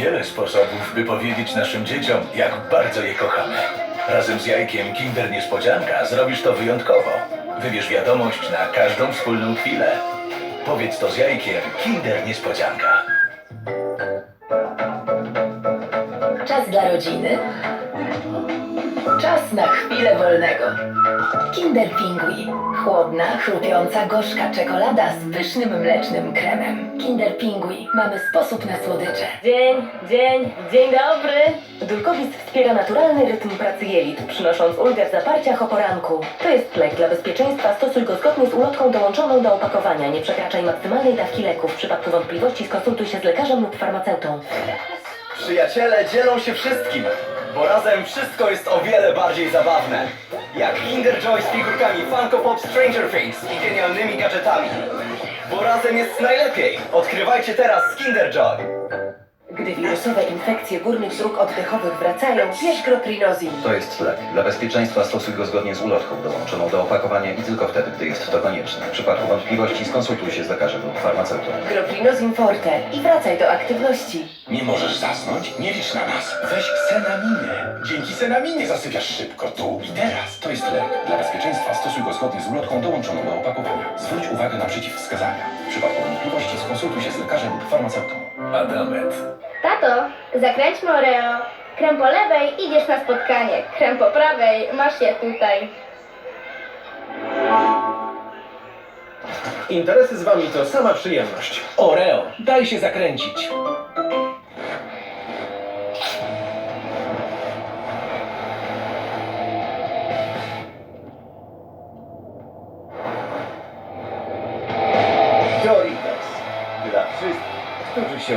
wiele sposobów, by powiedzieć naszym dzieciom, jak bardzo je kochamy. Razem z jajkiem Kinder Niespodzianka zrobisz to wyjątkowo. Wybierz wiadomość na każdą wspólną chwilę. Powiedz to z jajkiem Kinder Niespodzianka. Czas dla rodziny. Czas na chwilę wolnego. Kinder Pingui. Chłodna, chrupiąca, gorzka czekolada z pysznym mlecznym kremem. Kinder Pingui. Mamy sposób na słodycze. Dzień, dzień, dzień dobry! Dulkowis wspiera naturalny rytm pracy jelit, przynosząc ulgę w zaparciach o poranku. To jest lek dla bezpieczeństwa, stosuj go zgodnie z ulotką dołączoną do opakowania. Nie przekraczaj maksymalnej dawki leku. W przypadku wątpliwości skonsultuj się z lekarzem lub farmaceutą. Przyjaciele dzielą się wszystkim, bo razem wszystko jest o wiele bardziej zabawne. Jak Kinder Joy z figurkami Funko Pop Stranger Things i genialnymi gadżetami. Bo razem jest najlepiej. Odkrywajcie teraz Kinder Joy. Gdy wirusowe infekcje górnych dróg oddechowych wracają, bierz groprinozin. To jest lek. Dla bezpieczeństwa stosuj go zgodnie z ulotką dołączoną do opakowania i tylko wtedy, gdy jest to konieczne. W przypadku wątpliwości skonsultuj się z lekarzem lub farmaceutą. Groprinozin forte i wracaj do aktywności. Nie możesz zasnąć? Nie licz na nas. Weź Senaminę. Dzięki Senaminie zasypiasz szybko tu i teraz. To jest lek. Dla bezpieczeństwa stosuj go zgodnie z ulotką dołączoną do opakowania. Zwróć uwagę na przeciwwskazania. W przypadku wątpliwości skonsultuj się z lekarzem lub farmaceutą. Adamet. Tato, zakręćmy Oreo. Krem po lewej, idziesz na spotkanie. Krem po prawej, masz je tutaj. Interesy z wami to sama przyjemność. Oreo, daj się zakręcić. Się.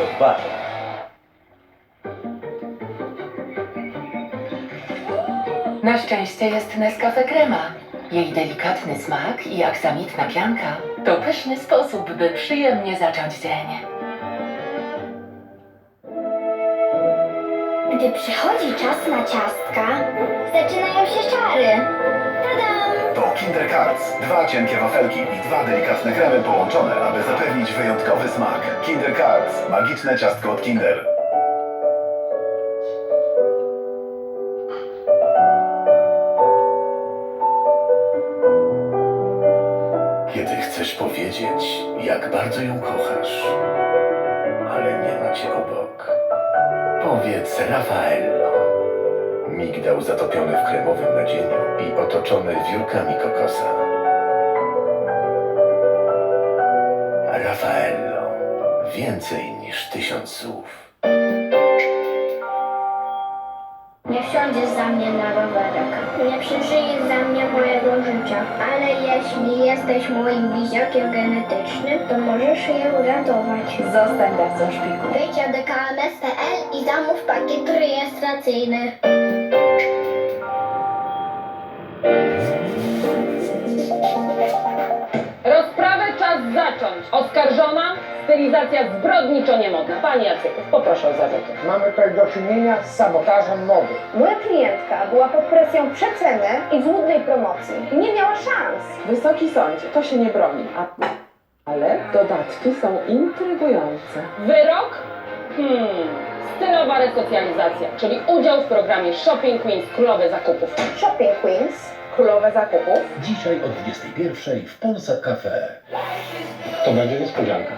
Na szczęście jest Nescafe Crema. Jej delikatny smak i aksamitna pianka to pyszny sposób, by przyjemnie zacząć dzień. Gdy przychodzi czas na ciastka, zaczynają się czary. Kinder Cards. Dwa cienkie wafelki i dwa delikatne kremy połączone, aby zapewnić wyjątkowy smak. Kinder Cards. Magiczne ciastko od Kinder. Kiedy chcesz powiedzieć, jak bardzo ją kochasz, ale nie ma cię obok, powiedz Raffaello. Migdał zatopiony w kremowym nadzieniu i otoczony wiórkami kokosa. Raffaello. Więcej niż tysiąc słów. Nie wsiądziesz za mnie na rowerek. Nie przeżyjesz za mnie mojego życia. Ale jeśli jesteś moim bliźniakiem genetycznym, to możesz je uratować. Zostań dawcą szpiku. Wejdź do KMS.pl i zamów pakiet rejestracyjny. Rozprawę czas zacząć. Oskarżona, stylizacja zbrodniczo niemodna. Panie Jacek, poproszę o zarzuty. Mamy tutaj do czynienia z sabotażem mody. Moja klientka była pod presją przeceny i złudnej promocji. i Nie miała szans. Wysoki sądzie, to się nie broni. A... Ale dodatki są intrygujące. Wyrok? Hmm. Stylowa resocjalizacja, czyli udział w programie Shopping Queens Królowe Zakupów. Shopping Queens, królowe zakupów. Dzisiaj o 21 w Polsat Cafe. To będzie niespodzianka.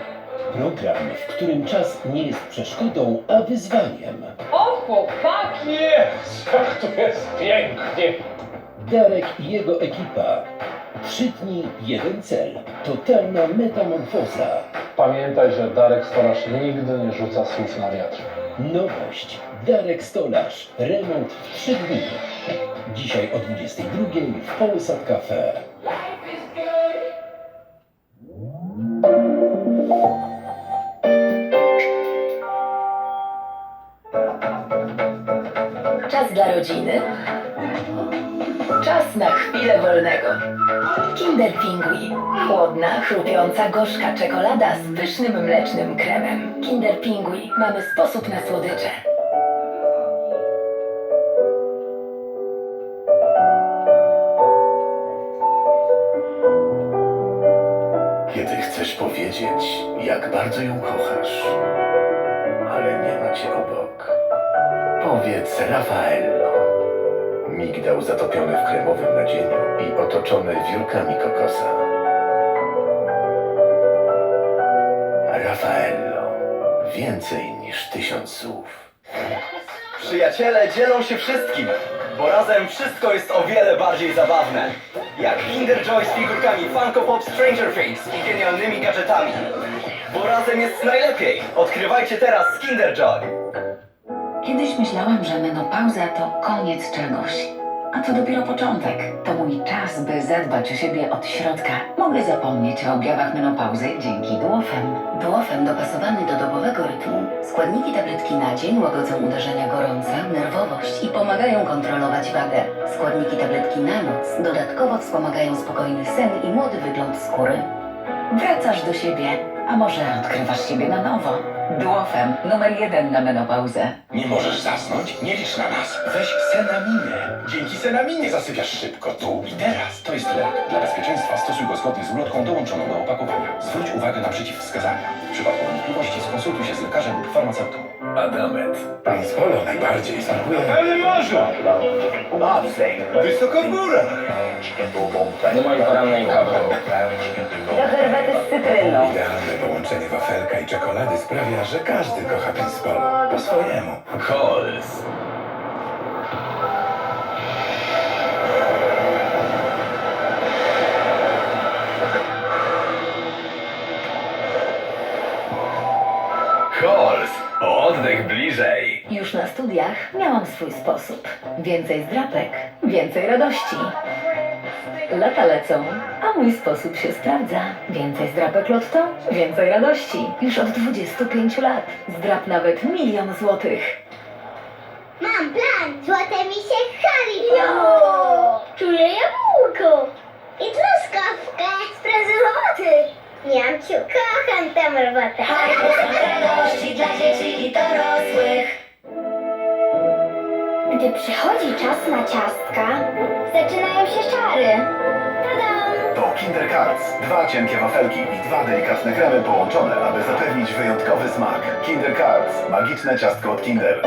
Program, w którym czas nie jest przeszkodą, a wyzwaniem. O chłopaki! Jest! Jak to jest pięknie! Darek i jego ekipa. Trzy dni, jeden cel. Totalna metamorfoza. Pamiętaj, że Darek Stolarz nigdy nie rzuca słów na wiatr. Nowość. Darek Stolarz. Remont w trzy dni. Dzisiaj o 22 w Polsat Cafe. Czas dla rodziny. Czas na chwilę wolnego. Kinder Pingui. Chłodna, chrupiąca, gorzka czekolada z pysznym mlecznym kremem. Kinder Pingui. Mamy sposób na słodycze. Kiedy chcesz powiedzieć, jak bardzo ją kochasz, ale nie macie obok. Powiedz Raffaello. Migdał zatopiony w kremowym nadzieniu i otoczony wiórkami kokosa. Raffaello. Więcej niż tysiąc słów. Przyjaciele dzielą się wszystkim, bo razem wszystko jest o wiele bardziej zabawne. Jak Kinder Joy z figurkami Funko Pop Stranger Things i genialnymi gadżetami. Bo razem jest najlepiej. Odkrywajcie teraz Kinder Joy. Kiedyś myślałam, że menopauza to koniec czegoś. A to dopiero początek. To mój czas, by zadbać o siebie od środka. Mogę zapomnieć o objawach menopauzy dzięki Duofem. Duofem dopasowany do dobowego rytmu. Składniki tabletki na dzień łagodzą uderzenia gorąca, nerwowość i pomagają kontrolować wagę. Składniki tabletki na noc dodatkowo wspomagają spokojny sen i młody wygląd skóry. Wracasz do siebie, a może odkrywasz siebie na nowo. Duofem numer jeden na menopauzę. Nie możesz zasnąć? Nie licz na nas. Weź Senaminę. Dzięki Senaminie zasypiasz szybko tu i teraz. To jest lek. Dla bezpieczeństwa stosuj go zgodnie z ulotką dołączoną do opakowania. Zwróć uwagę na przeciwwskazania. W przypadku wątpliwości skonsultuj się z lekarzem lub farmaceutą. Adamet. Pan Spolo najbardziej smakuje. Ale można! Wysoko w górę. Do mojej porannej kawy. Cytryną. Idealne połączenie wafelka i czekolady sprawia, że każdy kocha Pinspolo po swojemu. Halls. Halls. Oddech bliżej. Już na studiach miałam swój sposób. Więcej zdrapek, więcej radości. Lata lecą, mój sposób się sprawdza. Więcej zdrapek lotto, więcej radości. Już od 25 lat. Zdrap nawet milion złotych. Mam plan! Złote mi się Haribo! Czule jabłko! I truskawkę z prezentowaty! Niamciu, kocham tę robotę! radości dla dzieci i dorosłych. Gdy przychodzi czas na ciastka, zaczynają się czary. Kinder Cards. Dwa cienkie wafelki i dwa delikatne kremy połączone, aby zapewnić wyjątkowy smak. Kinder Cards. Magiczne ciastko od Kinder.